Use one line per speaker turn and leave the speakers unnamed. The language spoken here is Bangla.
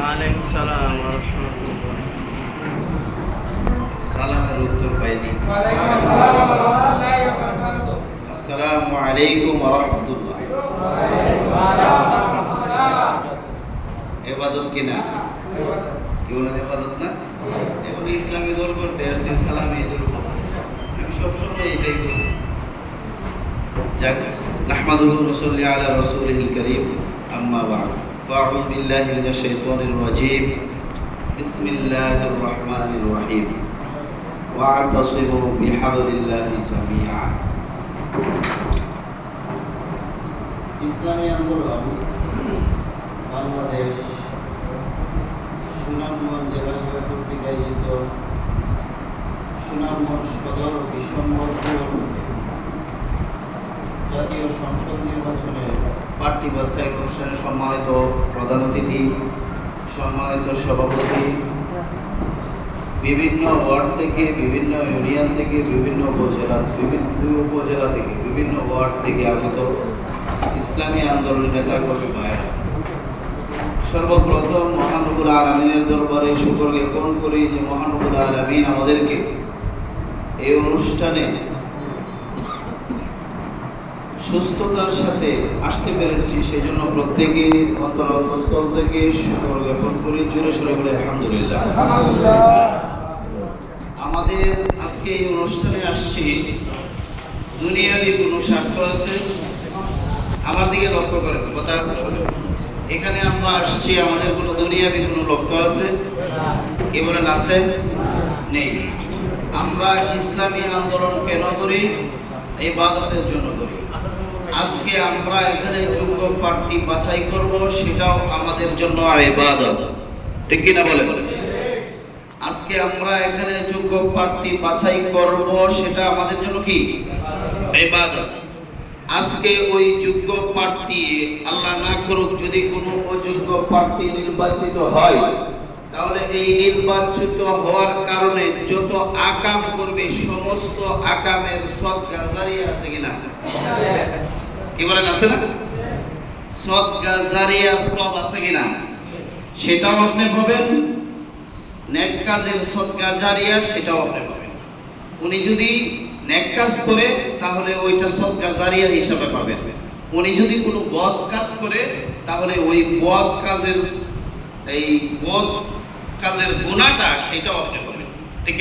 ওয়ালাইকুম সালাম
সালামের উত্তর পাইনি।
আসসালাম
আলাইকুম রহমতুল্লাহ। এবাদত কিনা কি বলেন এবাদত না? এখন ইসলামী দল করতে আসছি সালামি দল আমি সবসময় এটাই করি। যাক নাহমাদুহু নসল্লি আলা রাসূলিল কারীম আম্মা বা'দ ফাআউযু বিল্লাহি মিনাশ শাইতানির রাজীম বিসমিল্লাহির রহমানির রহিম واعتصموا بحبل الله جميعا ইসলামী আন্দোলন বাংলাদেশ সুনামগঞ্জ জেলা শাখা কর্তৃক আয়োজিত সুনামগঞ্জ সদর বিশ্বম্বরপুর জাতীয় সংসদ নির্বাচনে বাছাই অনুষ্ঠানে সম্মানিত প্রধান অতিথি, সম্মানিত সভাপতি। বিভিন্ন ওয়ার্ড থেকে, বিভিন্ন ইউনিয়ন থেকে, বিভিন্ন উপজেলা, বিভিন্ন দুই উপজেলা থেকে, বিভিন্ন ওয়ার্ড থেকে আগত ইসলামী আন্দোলনের নেতা কর্মী ভাইয়েরা। সর্বপ্রথম মহানবুল আলমিনের দরবারে শুকর জ্ঞাপন করি যে মহানবুল আলমিন আমাদেরকে এই অনুষ্ঠানে সুস্থতার সাথে আসতে পেরেছি সেই জন্য প্রত্যেকে অন্তরস্থল থেকে শুকর জ্ঞাপন করি, জোরে সরে বলে আলহামদুলিল্লাহ। আমাদের আজকে এই অনুষ্ঠানে আসছি দুনিয়াবি কোনো স্বার্থ আছে, আমার দিকে লক্ষ্য করেন, কথা এখানে আমরা আসছি, আমাদের কোনো দুনিয়াবি কোনো লক্ষ্য আছে? কে বলেন আছে? নেই। আমরা ইসলামী আন্দোলন কেন করি? এই বাজাতের জন্য করি। আজকে আমরা এখানে যোগ্য প্রার্থী বাছাই করব, সেটাও আমাদের জন্য ইবাদত। ঠিক কিনা বলে আজকে আমরা এখানে যোগ্য প্রার্থী বাছাই করব, সেটা আমাদের জন্য কি? ইবাদত। আজকে ওই যোগ্য প্রার্থী আল্লাহ না করুক, যদি কোনো অযোগ্য প্রার্থী নির্বাচিত হয়, তাহলে এই নির্বাচিত হওয়ার কারণে যত আকাম করবে, সমস্ত আকামের সদকা জারিয়া আছে কিনা? কি বলেন, আছে না? সদকা জারিয়ার সব আছে কিনা? সেটাও আপনি পাবেন। নেক কাজের সদকা জারিয়া সেটাও আপনি পাবেন। উনি যদি নেক কাজ করে, তাহলে ওইটা সদকা জারিয়া হিসাবে পাবেন। উনি যদি কোনো বদ কাজ করে, তাহলে ওই বদ কাজের, এই বদ কাজের গুণাটা সেটাও আপনি পাবেন। ঠিক